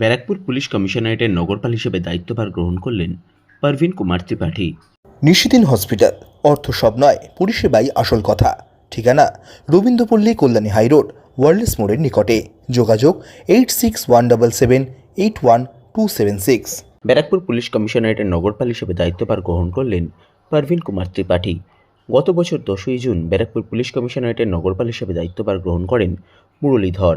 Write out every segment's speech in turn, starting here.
Barrackpore police কমিশনারেটের নগরপাল হিসেবে দায়িত্বভার গ্রহণ করলেন পারভিন কুমার ত্রিপাঠী। নিশিদিন হসপিটাল অর্থ সব নয় পরিষেবাই আসল কথা। ঠিকানা রবীন্দ্রপল্লী কল্যাণী হাইরোড ওয়ার্ল্ডস মোড়ের নিকটে। যোগাযোগ eight six one double seven eight one two seven six. Barrackpore police কমিশনারেটের নগরপাল হিসেবে দায়িত্বভার গ্রহণ করলেন পারভিন কুমার ত্রিপাঠী। গত বছর দশই জুন ব্যারাকপুর পুলিশ কমিশনারেটের নগরপাল হিসেবে দায়িত্বভার গ্রহণ করেন মুরলীধর।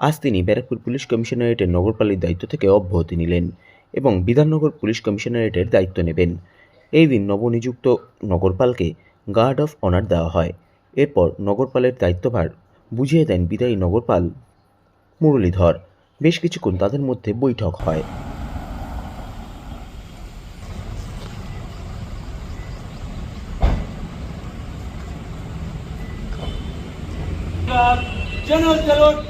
আজ তিনি ব্যারাকপুর পুলিশ কমিশনারেটের নগরপালের দায়িত্ব থেকে অব্যাহতি নিলেন এবং বিধাননগর পুলিশ কমিশনারেটের দায়িত্ব নেবেন এই দিন নবনিযুক্ত নগরপালকে গার্ড অফ অনার দেওয়া হয় এরপর নগরপালের দায়িত্বভার বুঝিয়ে দেন বিদায়ী নগরপাল মুরলীধর বেশ কিছুক্ষণ তাদের মধ্যে বৈঠক হয় चलो चलो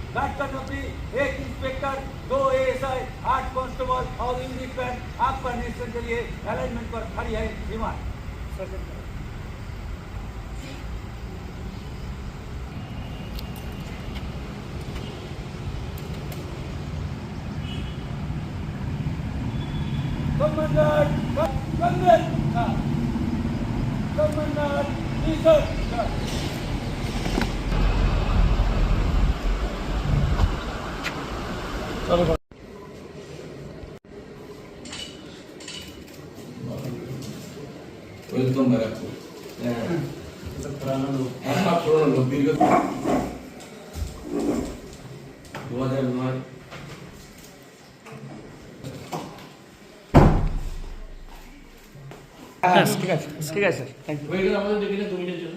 गार्ड नौकरी एक इंस्पेक्टर दो एएसआई आठ कांस्टेबल और इंग्लिश आपका निरीक्षण के लिए अलाइनमेंट पर खड़ी है, विमान। commander Congress commander research welcome Barrackpore একটা পুরনো লোক দীর্ঘ দু হাজার নয় হয়ে গেলে আমাদের দেখে দু মিনিটের জন্য